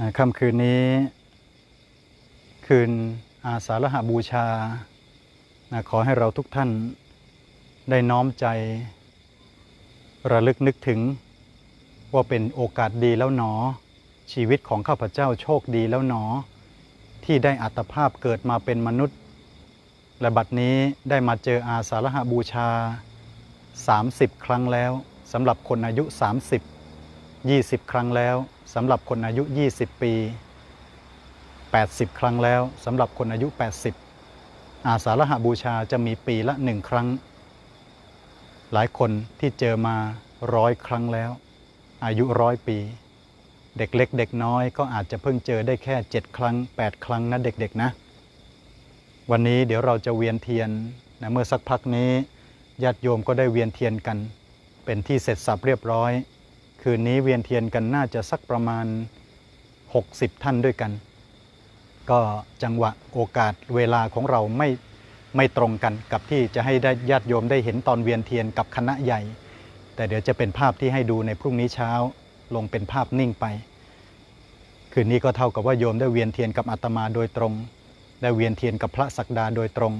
นะค่ำคืนนี้ คืนอาสาฬหบูชานะขอให้เราทุกท่านได้น้อมใจ ระลึกนึกถึงว่าเป็นโอกาสดีแล้วหนอ ชีวิตของข้าพเจ้าโชคดีแล้วหนอ ที่ได้อัตภาพเกิดมาเป็นมนุษย์ และบัดนี้ได้มาเจออาสาฬหบูชา 30 ครั้งแล้วสำหรับคนอายุ 30 20 ครั้งแล้ว สำหรับคนอายุ 20 ปี 80 ครั้งแล้วสำหรับคนอายุ 80 อาสาฬหบูชาจะมีปีละหนึ่งครั้ง หลายคนที่เจอมาร้อยครั้งแล้ว อายุร้อยปี เด็กเล็กเด็กน้อยก็อาจจะเพิ่งเจอได้แค่ 7 ครั้ง 8 ครั้งนะเด็กๆนะ วันนี้เดี๋ยวเราจะเวียนเทียนนะเมื่อสักพักนี้ญาติโยมก็ได้เวียนเทียนกัน เป็นที่เสร็จสับเรียบร้อย คืนนี้เวียนเทียนกันน่าจะสักประมาณ 60 ท่านด้วยกัน ก็จังหวะโอกาสเวลาของเราไม่ไม่ตรงกันกับที่จะให้ได้ญาติโยมได้เห็นตอนเวียนเทียนกับคณะใหญ่ แต่เดี๋ยวจะเป็นภาพที่ให้ดูในพรุ่งนี้เช้าลงเป็นภาพนิ่งไป คืนนี้ก็เท่ากับว่าโยมได้เวียนเทียนกับอาตมาโดยตรง ได้เวียนเทียนกับพระศักดาโดยตรง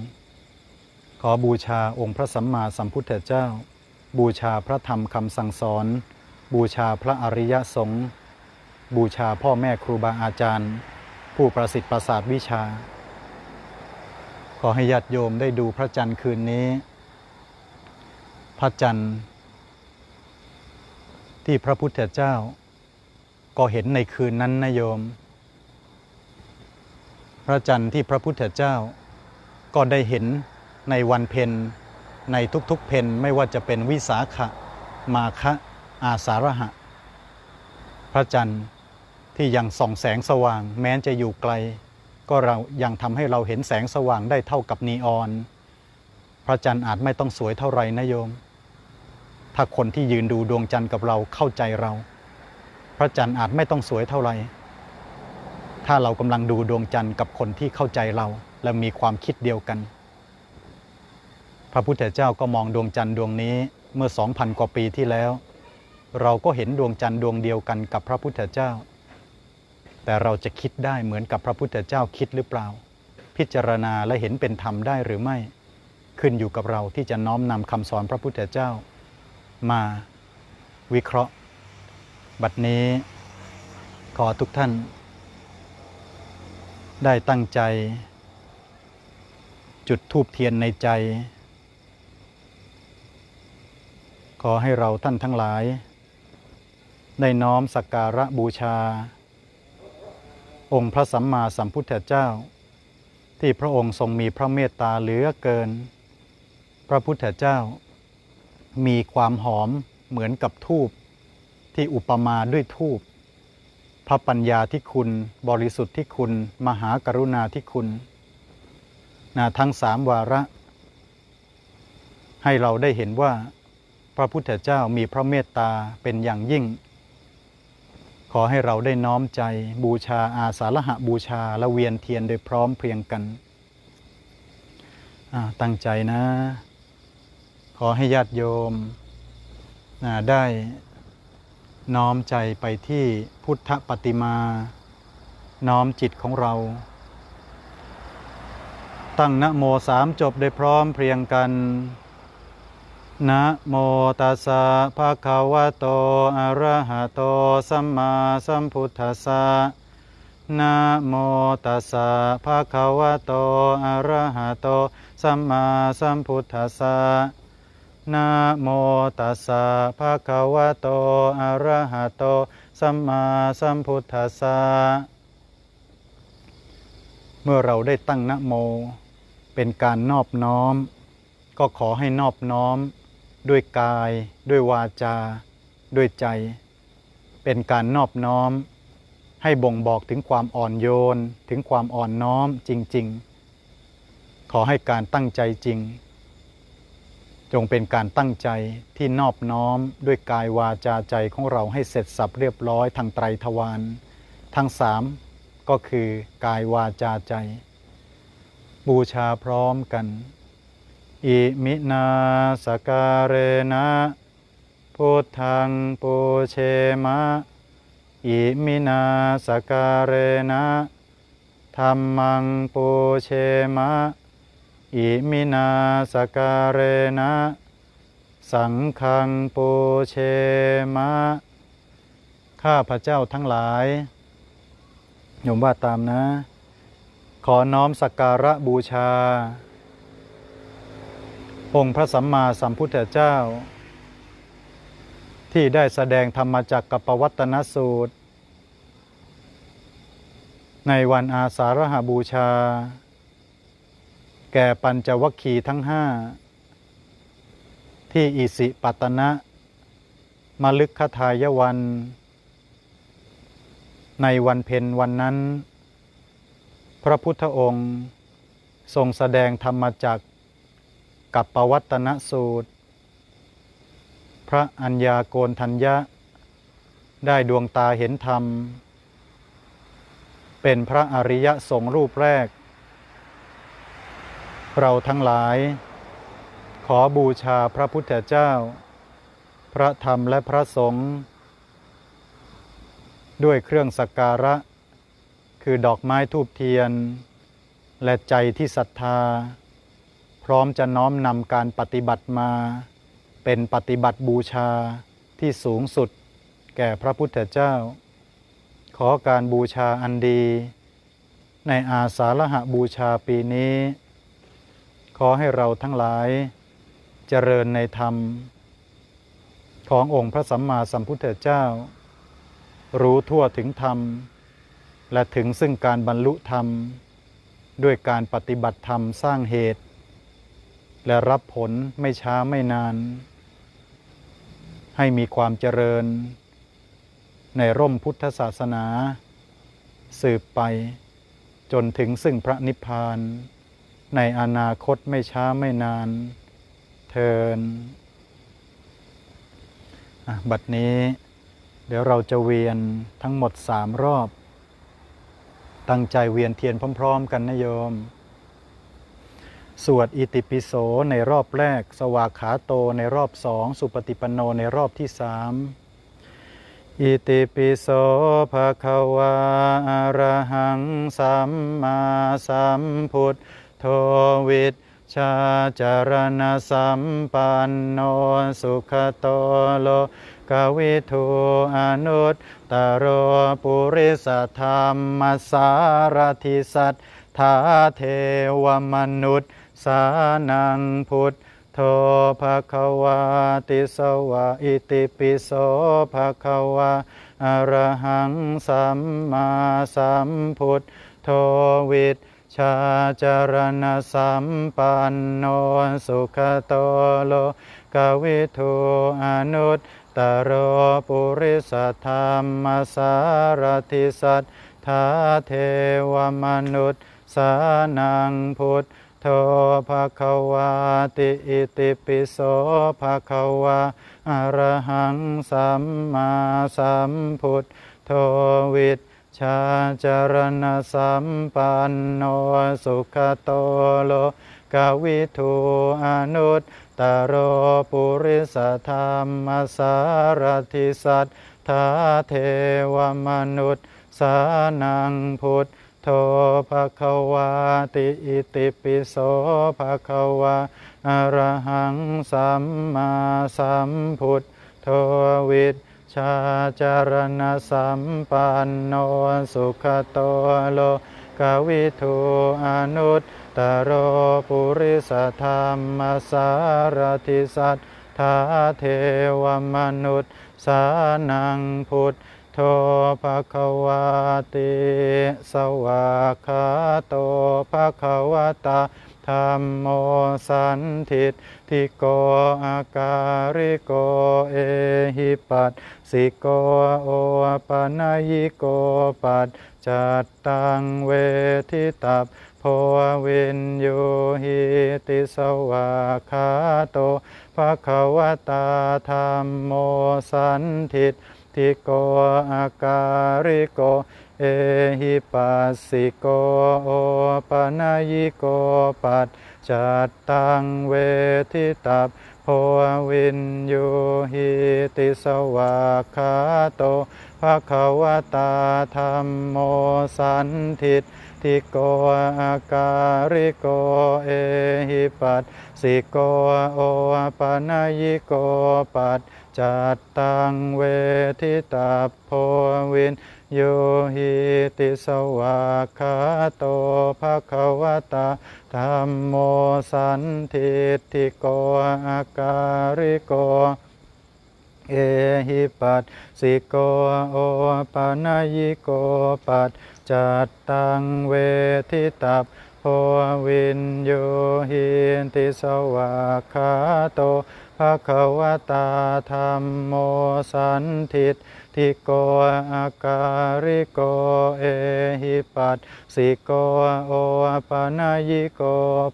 ขอบูชาองค์พระสัมมาสัมพุทธเจ้า บูชาพระธรรมคำสั่งสอน บูชาพระอริยสงฆ์บูชาพ่อแม่ครูบาอาจารย์ ผู้ประสิทธิ์ประสาทวิชา ขอให้ญาติโยมได้ดูพระจันทร์คืนนี้ พระจันทร์ที่พระพุทธเจ้า ก็เห็นในคืนนั้นนะโยม พระจันทร์ที่พระพุทธเจ้า ก็ได้เห็นในวันเพ็ญในทุกๆเพนไม่ว่าจะเป็นวิสาขะ มาคะ อาสาฬหะ พระจันทร์ที่ยังส่องแสงสว่าง แม้จะอยู่ไกล ก็เรายังทำให้เราเห็นแสงสว่างได้เท่ากับนีออน พระจันทร์อาจไม่ต้องสวยเท่าไรนะโยม ถ้าคนที่ยืนดูดวงจันทร์กับเราเข้าใจเรา พระจันทร์อาจไม่ต้องสวยเท่าไรถ้าเรากำลังดูดวงจันทร์กับคนที่เข้าใจเรา และมีความคิดเดียวกัน พระพุทธเจ้าก็มองดวงจันทร์ดวงนี้เมื่อ2,000กว่าปีที่แล้ว เราก็เห็นดวงจันทร์ดวงเดียวกันกับพระพุทธเจ้า แต่เราจะคิดได้เหมือนกับพระพุทธเจ้าคิดหรือเปล่า พิจารณาและเห็นเป็นธรรมได้หรือไม่ ขึ้นอยู่กับเราที่จะน้อมนำคำสอนพระพุทธเจ้า มาวิเคราะห์ บัดนี้ขอทุกท่าน ได้ตั้งใจ จุดทูบเทียนในใจขอให้เราท่านทั้งหลาย ได้น้อมสักการะบูชา องค์พระสัมมาสัมพุทธเจ้า ที่พระองค์ทรงมีพระเมตตาเหลือเกิน พระพุทธเจ้า มีความหอมเหมือนกับทูบที่อุปมาด้วยทูบพระปัญญาที่คุณบริสุทธิ์ที่คุณ มหากรุณาที่คุณนะทั้งสามวาระ ให้เราได้เห็นว่า พระพุทธเจ้ามีพระเมตตาเป็นอย่างยิ่ง ขอให้เราได้น้อมใจบูชาอาสาฬหะบูชาและเวียนเทียนโดยพร้อมเพรียงกัน ตั้งใจนะ ขอให้ญาติโยมได้น้อมใจไปที่พุทธปฏิมา น้อมจิตของเรา ตั้งนะโมสามจบได้พร้อมเพรียงกัน นะโมตัสสะภะคะวะโต อะระหะโต สัมมาสัมพุทธัสสะนะโมตัสสะภะคะวะโต อะระหะโต สัมมาสัมพุทธัสสะนะโมตัสสะภะคะวะโต อะระหะโต สัมมาสัมพุทธัสสะเมื่อเราได้ตั้งนะโม เป็นการนอบน้อม ก็ขอให้นอบน้อม ด้วยกาย ด้วยวาจา ด้วยใจ เป็นการนอบน้อม ให้บ่งบอกถึงความอ่อนโยน ถึงความอ่อนน้อมจริง ๆ ขอให้การตั้งใจจริง จงเป็นการตั้งใจที่นอบน้อมด้วยกายวาจาใจของเราให้เสร็จสับเรียบร้อยทางไตรทวารทั้งสามก็คือกายวาจาใจ บูชาพร้อมกัน อิมินาสการเรนะพุทธังปูเชมะ อิมินาสการเรนะธรรมังปูเชมะ อิมินาสการเรนะสังฆังปูเชมะ ข้าพระเจ้าทั้งหลายโยมว่าตามนะ ขอน้อมสักการะบูชา องค์พระสัมมาสัมพุทธเจ้า ที่ได้แสดงธรรมจักกับปวัตนสูตร ในวันอาสาฬหบูชา แก่ปัญจวัคคีย์ทั้งห้า ที่อิสิปตนะมลึกคทายวัน ในวันเพ็ญวันนั้น พระพุทธองค์ ทรงแสดงธรรมจักร กับปวัตนสูตร พระอัญญาโกนทัญญะ ได้ดวงตาเห็นธรรม เป็นพระอริยสงฆ์รูปแรก เราทั้งหลาย ขอบูชาพระพุทธเจ้า พระธรรมและพระสงฆ์ด้วยเครื่องสักการะ คือดอกไม้ทูบเทียน และใจที่ศรัทธา พร้อมจะน้อมนำการปฏิบัติมา เป็นปฏิบัติบูชาที่สูงสุด แก่พระพุทธเจ้า ขอการบูชาอันดี ในอาสาฬหบูชาปีนี้ ขอให้เราทั้งหลายเจริญในธรรม ขององค์พระสัมมาสัมพุทธเจ้า รู้ทั่วถึงธรรม และถึงซึ่งการบรรลุธรรม ด้วยการปฏิบัติธรรมสร้างเหตุ และรับผลไม่ช้าไม่นาน ให้มีความเจริญ ในร่มพุทธศาสนา สืบไปจนถึงซึ่งพระนิพพาน ในอนาคตไม่ช้าไม่นาน เทินบัดนี้ เดี๋ยวเราจะเวียนทั้งหมดสามรอบ ตั้งใจเวียนเทียนพร้อม ๆ กันนะโยม สวดอิติปิโสในรอบแรก สวากขาโตในรอบสองสุปฏิปันโนในรอบที่สามอิติปิโสภะคะวาอะระหังสัมมาสัมพุทโธวิชชาจารณสัมปันโนสุขโตโลกวิทูอนุตตโรปุริสธรรมสารทิสัทธาเทวมนุษย์ สานังพุทโธภะคะวาติสวะอิติปิโสภะคะวาอรหังสัมมาสัมพุทโธวิชชาจารณสัมปันโนสุขโตโลกวิทูอนุตตโรปุริสธรรมสารทิสัทธาเทวมนุษย์สานังพุทโธภะคะวาติอิติปิโสภะคะวาอระหังสัมมาสัมพุทโธวิชชาจรณสัมปันโนสุขโตโลกวิทูอนุตตโรปุริสธรรมสารทิสัทธาเทวมนุษย์สานังพุทธ โธภะคะวาติอิติปิโสภะคะวาอระหังสัมมาสัมพุทโธวิชชาจารณสัมปันโนสุขโตโลกวิทูอนุตตโรปุริสธรรมสารทิสัทธาเทวมนุษย์สานังพุทธ โธภะคะวาติสวากาโตภะคะวะตาธรรมโมสันทิทิโกอาการิโกเอหิปัสสิโกโอปนยิโกปัจจัตตังเวทิตัพโพวินโยหิติสวากาโตภะคะวะตาธรรมโมสันทิ ทิโกอาการิโก เอหิปัสสิโกโอปนายิโกปัจจัตตังเวทิตัพโพวินยูหิติสวากขาโตภะคะวตาธรรมโมสันทิตทิโกอาการิโกเอหิปัสสิโกโอปนายิโกปัจ จัตตังเวทิตัพโพวินโยหิติสวากขาโตภะคะวตาธรรมโมสันทิติโกอาการิโกเอหิปัสสิโกโอปานายโกปัจจัตตังเวทิตัพโพวินโยหิติสวากขาโต ภะคะวตาธรรมโมสันทิตทิโกอาการิโกเอหิปัสสิโกโอปานายิโก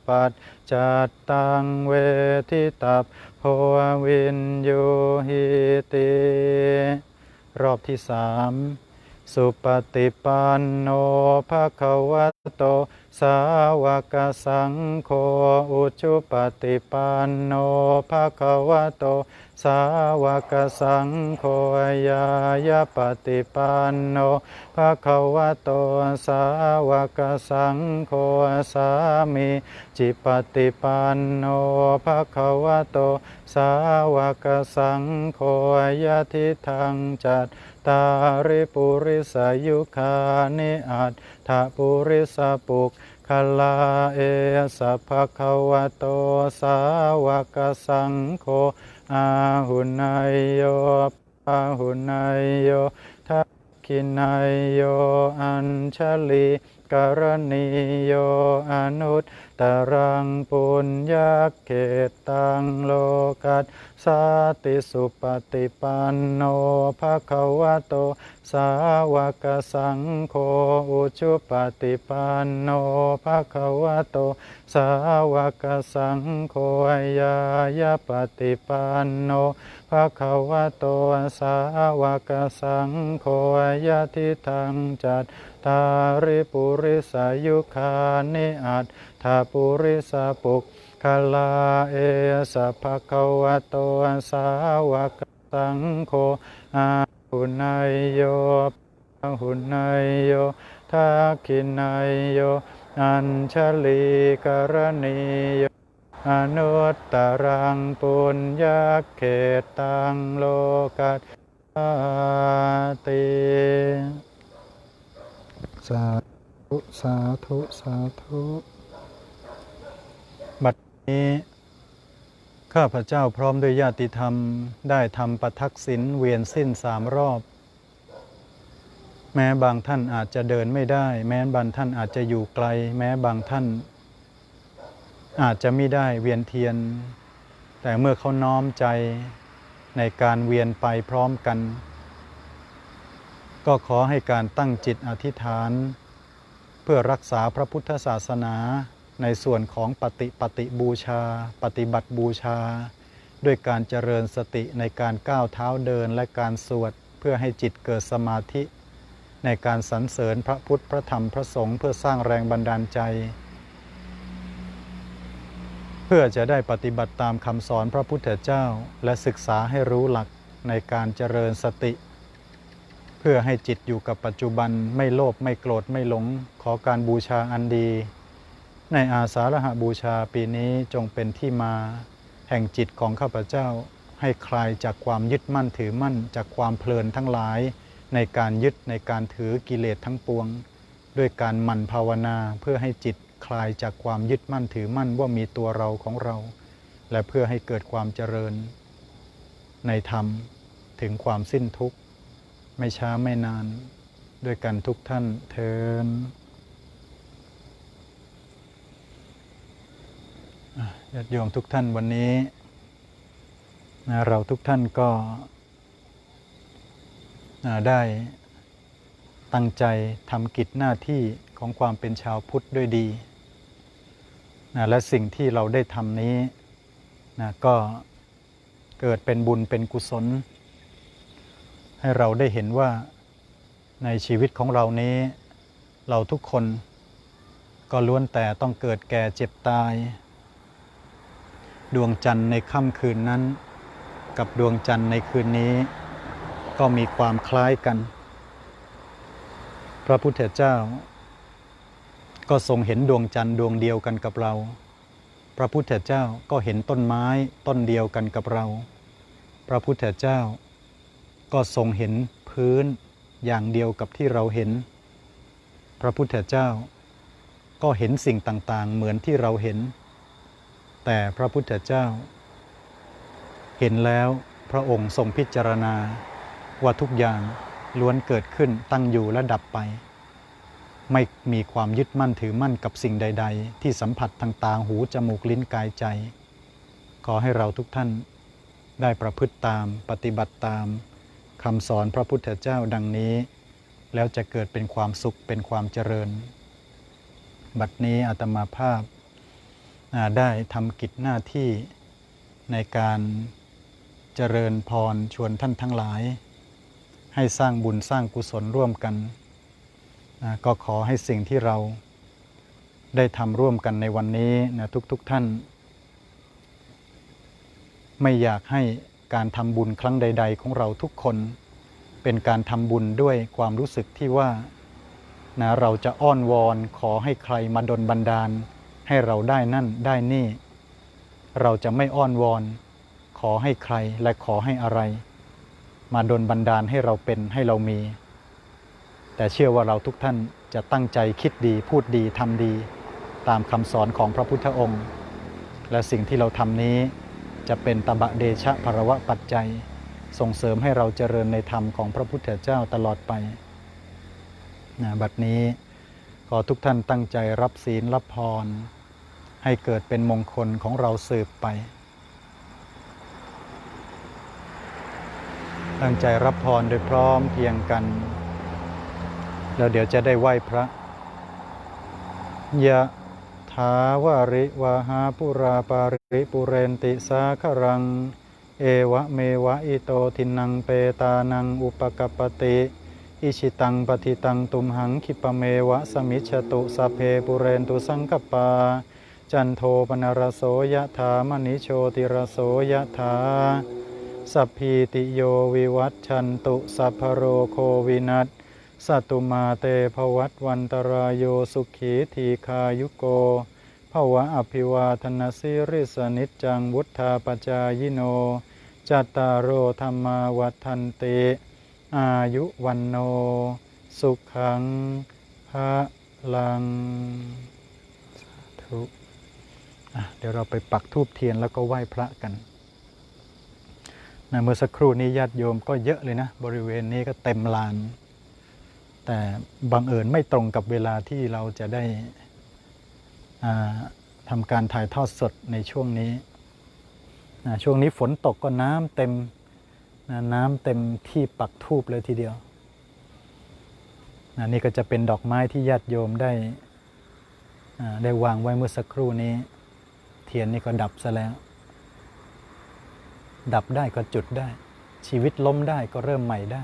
ปัจจัตตังเวทิตัพโพวินโยหิติรอบที่สามสุปฏิปันโนภะคะวะโตสาวกสังโฆอุชุปฏิปันโนภะคะวะโต สาวกสังโฆยายาปฏิปันโนภะคะวะโต สาวกสังโฆสามีจิปฏิปันโนภะคะวะโต สาวกสังโฆยะทิทังจัตตาริปุริสายุคานิอัต ปุริสปุกขลาเอสัพพะคะวะโตสาวกสังโฆอาหุนายโยอาหุนายโยทักขินายโยอัญชลี กรณีโยอนุตตรังปุญญาเขตังโลกัสสาติสุปฏิปันโนภะคะวะโต สาวกสังโฆอุชุปฏิปันโนภะคะวะโต สาวกสังโฆยายาปฏิปันโนภะคะวะโต สาวกสังโฆยะทิทังจัต ตาริปุริสายุคานิอัตถาปุริสาปุกขลาเอสัพพะคะวะโตสาวกสังโฆอาหุนายโยอาหุนายโยทักขินายโยอัญชลีกรณีโยอนุตตรังปุญญาเขตังโลกัสติ สาธุสาธุสาธุบัดนี้ข้าพเจ้าพร้อมด้วยญาติธรรมได้ทำประทักษิณเวียนสิ้นสามรอบ แม้บางท่านอาจจะเดินไม่ได้ แม้บางท่านอาจจะอยู่ไกล แม้บางท่าน อาจจะไม่ได้เวียนเทียน แต่เมื่อเขาน้อมใจในการเวียนไปพร้อมกัน ก็ขอให้การตั้งจิตอธิษฐาน เพื่อรักษาพระพุทธศาสนาในส่วนของปฏิปฏิบูชา ปฏิบัติบูชา ด้วยการเจริญสติในการก้าวเท้าเดินและการสวดเพื่อให้จิตเกิดสมาธิ ในการสรรเสริญพระพุทธพระธรรมพระสงฆ์เพื่อสร้างแรงบันดาลใจ เพื่อจะได้ปฏิบัติตามคำสอนพระพุทธเจ้า และศึกษาให้รู้หลักในการเจริญสติ เพื่อให้จิตอยู่กับปัจจุบันไม่โลภไม่โกรธไม่หลง ขอการบูชาอันดี ในอาสาฬหบูชาปีนี้จงเป็นที่มา แห่งจิตของข้าพเจ้า ให้คลายจากความยึดมั่นถือมั่นจากความเพลินทั้งหลาย ในการยึดในการถือกิเลสทั้งปวง ด้วยการหมั่นภาวนาเพื่อให้จิตคลายจากความยึดมั่นถือมั่นว่ามีตัวเราของเรา และเพื่อให้เกิดความเจริญ ในธรรมถึงความสิ้นทุกข์ ไม่ช้าไม่นาน ด้วยกันทุกท่านเทินญาติโยมทุกท่านวันนี้นะเราทุกท่านก็อ่าได้ตั้งใจทำกิจหน้าที่ของความเป็นชาวพุทธด้วยดีนะและสิ่งที่เราได้ทำนี้นะก็เกิดเป็นบุญเป็นกุศล ให้เราได้เห็นว่าในชีวิตของเรานี้ เราทุกคนก็ล้วนแต่ต้องเกิดแก่เจ็บตาย ดวงจันทร์ในค่ำคืนนั้น กับดวงจันทร์ในคืนนี้ ก็มีความคล้ายกัน พระพุทธเจ้า ก็ทรงเห็นดวงจันทร์ดวงเดียวกันกับเรา พระพุทธเจ้าก็เห็นต้นไม้ต้นเดียวกันกับเรา พระพุทธเจ้า ก็ทรงเห็นพื้นอย่างเดียวกับที่เราเห็น พระพุทธเจ้า ก็เห็นสิ่งต่างๆ เหมือนที่เราเห็น แต่พระพุทธเจ้า เห็นแล้วพระองค์ทรงพิจารณา ว่าทุกอย่างล้วนเกิดขึ้นตั้งอยู่และดับไป ไม่มีความยึดมั่นถือมั่นกับสิ่งใด ๆ ที่สัมผัสทางตาหูจมูกลิ้นกายใจ ขอให้เราทุกท่านได้ประพฤติตามปฏิบัติตาม คำสอนพระพุทธเจ้าดังนี้ แล้วจะเกิดเป็นความสุขเป็นความเจริญ บัดนี้อาตมาภาพาได้ทำกิจหน้าที่ในการเจริญพรชวนท่านทั้งหลาย ให้สร้างบุญสร้างกุศลร่วมกัน ก็ขอให้สิ่งที่เราได้ทำร่วมกันในวันนี้นะทุกๆทท่าน ไม่อยากให้ การทำบุญครั้งใด ๆ ของเราทุกคน เป็นการทำบุญด้วยความรู้สึกที่ว่านะเราจะอ้อนวอนขอให้ใครมาดลบันดาล ให้เราได้นั่นได้นี่ เราจะไม่อ้อนวอน ขอให้ใครและขอให้อะไร มาดลบันดาลให้เราเป็นให้เรามี แต่เชื่อว่าเราทุกท่านจะตั้งใจคิดดีพูดดีทำดี ตามคำสอนของพระพุทธองค์ และสิ่งที่เราทำนี้ จะเป็นตบะเดชะภรวะปัจจัย ส่งเสริมให้เราเจริญในธรรมของพระพุทธเจ้าตลอดไปนะบัดนี้ขอทุกท่านตั้งใจรับศีลรับพร ให้เกิดเป็นมงคลของเราสืบไป ตั้งใจรับพรโดยพร้อมเพียงกัน แล้วเดี๋ยวจะได้ไหว้พระยะ ถาวาริวาหาปุราปาริปุเรนติสาครัง เอวะเมวะอิโตทินังเปตานังอุปกปปติ อิชิตังปฏิตังตุมหังคิปะเมวะสมิชตุสเพปุเรนตุสังกปา จันโทปนรโสยะถามณิโชติรโสยะถาสัพพีติโยวิวัตชันตุสัพพโรโควินัส สัตุมาเตภวัตวันตรายโยสุขีทีคายุโกภวะอภิวาทนาสิริสนิจังวุธาปจายโน จัตตารโอธรรมาวัฏันติ อายุวันโน สุขังพระลังสาธุเดี๋ยวเราไปปักทูบเทียนแล้วก็ไหว้พระกันนะเมื่อสักครู่นี้ญาติโยมก็เยอะเลยนะ บริเวณนี้ก็เต็มลาน แต่บังเอิญไม่ตรงกับเวลาที่เราจะได้ทำการถ่ายทอดสดในช่วงนี้นะช่วงนี้ฝนตกก็น้ำเต็มนะน้ำเต็มที่ปักทูบเลยทีเดียวนะนี่ก็จะเป็นดอกไม้ที่ญาติโยมได้ได้วางไว้เมื่อสักครู่นี้ เทียนนี่ก็ดับซะแล้ว ดับได้ก็จุดได้ ชีวิตล้มได้ก็เริ่มใหม่ได้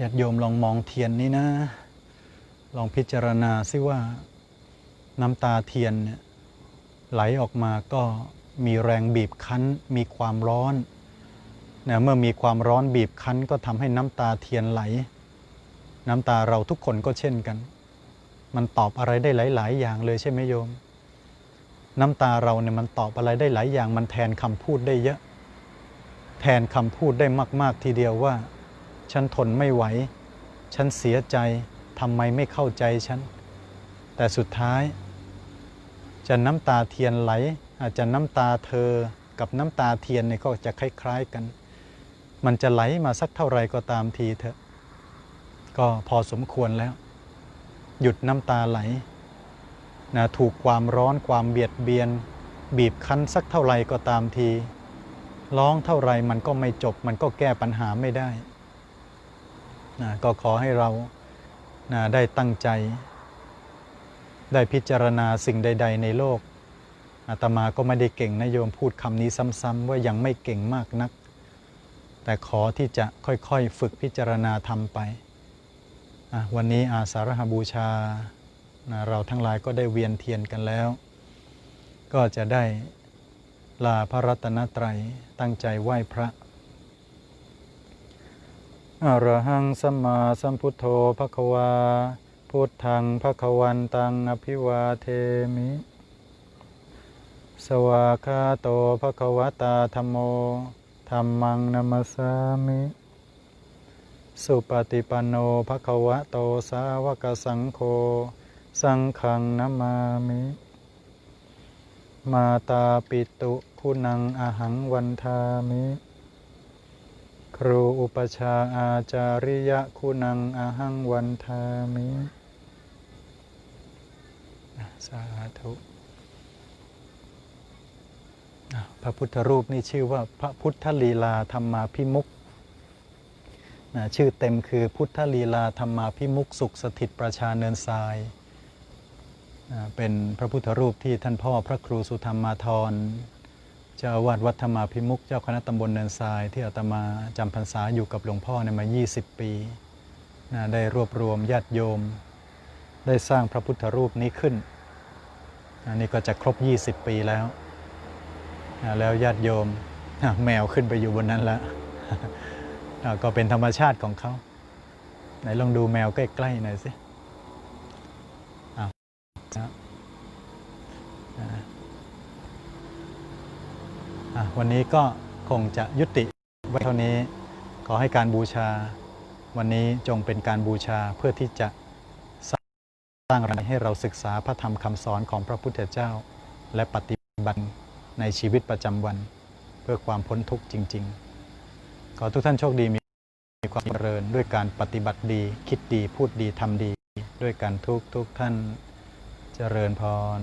ญาติโยมลองมองเทียนนี้นะ ลองพิจารณาซิว่าน้ำตาเทียนเนี่ยไหลออกมาก็มีแรงบีบคั้น มีความร้อนนะเมื่อมีความร้อนบีบคั้น ก็ทำให้น้ำตาเทียนไหล น้ำตาเราทุกคนก็เช่นกัน มันตอบอะไรได้หลาย ๆ อย่างเลยใช่ไหมโยม น้ำตาเราเนี่ยมันตอบอะไรได้หลายอย่าง มันแทนคำพูดได้เยอะ แทนคำพูดได้มาก ๆ ทีเดียวว่า ฉันทนไม่ไหว ฉันเสียใจทำไมไม่เข้าใจฉัน แต่สุดท้าย จะน้ำตาเทียนไหล อาจจะน้ำตาเธอกับน้ำตาเทียนเนี่ยก็จะคล้าย ๆกัน มันจะไหลมาสักเท่าไรก็ตามทีเถอะ ก็พอสมควรแล้ว หยุดน้ำตาไหลนะถูกความร้อนความเบียดเบียน บีบคั้นสักเท่าไรก็ตามที ร้องเท่าไรมันก็ไม่จบ มันก็แก้ปัญหาไม่ได้ นะก็ขอให้เรานะได้ตั้งใจ ได้พิจารณาสิ่งใด ๆ ในโลกอาตมาก็ไม่ได้เก่งนะโยมพูดคำนี้ซ้ำๆว่ายังไม่เก่งมากนัก แต่ขอที่จะค่อยๆฝึกพิจารณาทำไป วันนี้อาสาฬหบูชานะเราทั้งหลายก็ได้เวียนเทียนกันแล้ว ก็จะได้ลาพระรัตนตรัยตั้งใจไหว้พระ อรหังสัมมาสัมพุทโธภควา พุทธังภควันตังอภิวาเทมิ สวาคาโตภควตาธรรมโมธรรมังนัมสามิ สุปฏิปันโนภควะโตสาวกสังโฆ สังฆังนามามิ มาตาปิตุคุณังอหังวันทามิ ครูอุปชาอาจาริยะคุณังอาหังวันทามิสาธุพระพุทธรูปนี่ชื่อว่าพระพุทธลีลาธรรมาพิมุกชื่อเต็มคือพุทธลีลาธรรมาพิมุกสุขสถิตประชาเนินทรายเป็นพระพุทธรูปที่ท่านพ่อพระครูสุธรรมาธร เจ้าอาวาสวัดธรรมาพิมุกเจ้าคณะตำบลเนินทรายที่อาตมาจำพรรษาอยู่กับหลวงพ่อในยมา 20 ปีนะได้รวบรวมญาติโยม ได้สร้างพระพุทธรูปนี้ขึ้นอันนี้ก็จะครบ 20 ปีแล้วนะแล้วญาติโยมอะแมวขึ้นไปอยู่บนนั้นแล้วอะก็เป็นธรรมชาติของเขาไหนลองดูแมวใกล้ๆหน่อยสิอ้าวนะอ่า อะ วันนี้ก็คงจะยุติไว้เท่านี้ ขอให้การบูชา วันนี้จงเป็นการบูชาเพื่อที่จะสร้างแรงให้เราศึกษาพระธรรมคำสอนของพระพุทธเจ้า และปฏิบัติในชีวิตประจำวัน เพื่อความพ้นทุกข์จริง ๆ ขอทุกท่านโชคดีมีมีความเจริญด้วยการปฏิบัติดี คิดดีพูดดีทำดี ด้วยการทุกทุกท่านเจริญพร